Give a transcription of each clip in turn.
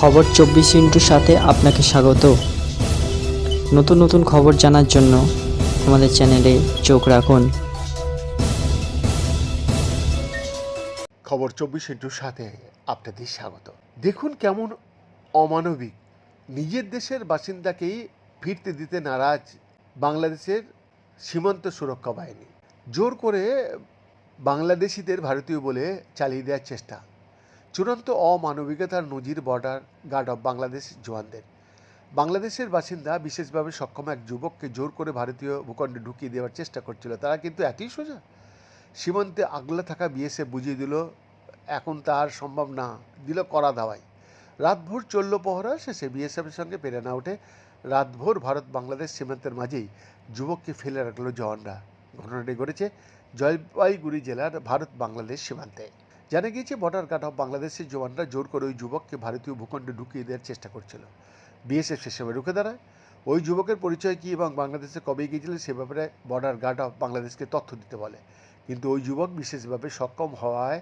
খবর চব্বিশ ইন্টুর সাথে আপনাকে স্বাগত। নতুন নতুন খবর জানার জন্য আমাদের চ্যানেলে চোখ রাখুন। খবর চব্বিশ ইন্টুর সাথে আপনাদের স্বাগত। দেখুন কেমন অমানবিক। নিজের দেশের বাসিন্দাকেই ফিরতে দিতে নারাজ বাংলাদেশের সীমান্ত সুরক্ষা বাহিনী। জোর করে বাংলাদেশিদের, ভারতীয় বলে চালিয়ে দেওয়ার চেষ্টা। চূড়ান্ত অমানবিকতার নজির বর্ডার গার্ড অফ বাংলাদেশ জওয়ানদের। বাংলাদেশের বাসিন্দা বিশেষভাবে সক্ষম এক যুবককে জোর করে ভারতীয় ভূখণ্ডে ঢুকিয়ে দেওয়ার চেষ্টা করছিল। তারা কিন্তু একই সোজা। সীমান্তে আগলে থাকা বিএসএফ বুঝিয়ে দিল, এখন তার সম্ভব না। দিল করা দাওয়াই রাতভোর চলল পহরা শেষে বিএসএফের সঙ্গে পেরে না ওঠে রাতভোর ভারত বাংলাদেশ সীমান্তের মাঝেই যুবককে ফেলে রাখল জওয়ানরা। ঘটনাটি ঘটেছে জলপাইগুড়ি জেলার ভারত বাংলাদেশ সীমান্তে। জানা গিয়েছে বর্ডার গার্ড অফ বাংলাদেশের জওয়ানরা জোর করে ওই যুবককে ভারতীয় ভূখণ্ডে ঢুকিয়ে দেওয়ার চেষ্টা করছিল। বিএসএফ সে সময় রুখে দাঁড়ায়। ওই যুবকের পরিচয় কী এবং বাংলাদেশে কবে গিয়েছিলেন সে ব্যাপারে বর্ডার গার্ড অফ বাংলাদেশকে তথ্য দিতে বলে। কিন্তু ওই যুবক বিশেষভাবে সক্ষম হওয়ায়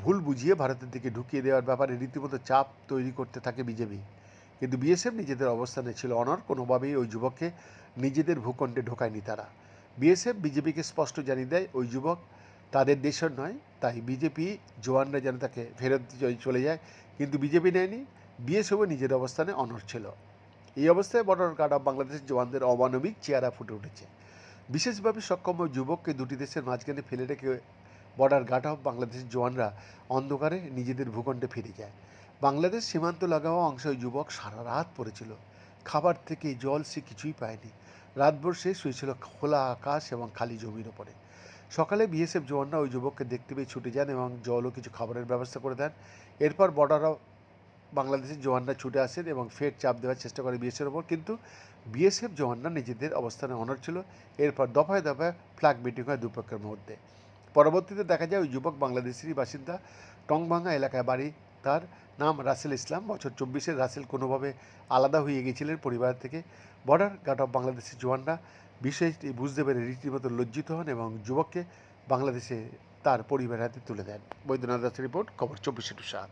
ভুল বুঝিয়ে ভারতের দিকে ঢুকিয়ে দেওয়ার ব্যাপারে রীতিমতো চাপ তৈরি করতে থাকে বিজেপি। কিন্তু বিএসএফ নিজেদের অবস্থানে ছিল অনর কোনোভাবেই ওই যুবককে নিজেদের ভূখণ্ডে ঢোকায়নি তারা। বিএসএফ বিজেপিকে স্পষ্ট জানিয়ে দেয়, ওই যুবক তাদের দেশের নয়, তাই বিজেপি জওয়ানরা যেন তাকে ফেরত চলে যায়। কিন্তু বিজেপি নেয়নি, বিএসএফও নিজের অবস্থানে অনর ছিল। এই অবস্থায় বর্ডার গার্ড অফ বাংলাদেশের জওয়ানদের অমানবিক চেহারা ফুটে উঠেছে। বিশেষভাবে সক্ষম যুবককে দুটি দেশের মাঝখানে ফেলে রেখে বর্ডার গার্ড অফ বাংলাদেশের জওয়ানরা অন্ধকারে নিজেদের ভূখণ্ডে ফিরে যায়। বাংলাদেশ সীমান্ত লাগাওয়া অংশে যুবক সারা রাত পড়েছিল। খাবার থেকে জল সে কিছুই পায়নি। রাতভর সে শুয়েছিল খোলা আকাশ এবং খালি জমির ওপরে। সকালে বিএসএফ জওয়ানরা ওই যুবককে দেখতে পেয়ে ছুটে যান এবং জল ও কিছু খাবারের ব্যবস্থা করে দেন। এরপর বর্ডার বাংলাদেশের জওয়ানরা ছুটে আসেন এবং ফের চাপ দেওয়ার চেষ্টা করে বিএসএফের ওপর। কিন্তু বিএসএফ জওয়ানরা নিজেদের অবস্থানে অনর ছিল। এরপর দফায় দফায় ফ্ল্যাগ মিটিং হয় দুপক্ষের মধ্যে। পরবর্তীতে দেখা যায় ওই যুবক বাংলাদেশেরই বাসিন্দা। টংভাঙ্গা এলাকায় বাড়ি। তার নাম রাসেল ইসলাম। বছর চব্বিশের রাসেল কোনোভাবে আলাদা হয়ে গিয়েছিলেন পরিবার থেকে। বর্ডার গার্ড অফ বাংলাদেশের জওয়ানরা বিষয়টি বুঝতে পেরে রীতিমতো লজ্জিত হন এবং যুবককে বাংলাদেশে তার পরিবারের হাতে তুলে দেন। বৈদ্যনাথ দাসের রিপোর্ট, খবর চব্বিশে টু সাত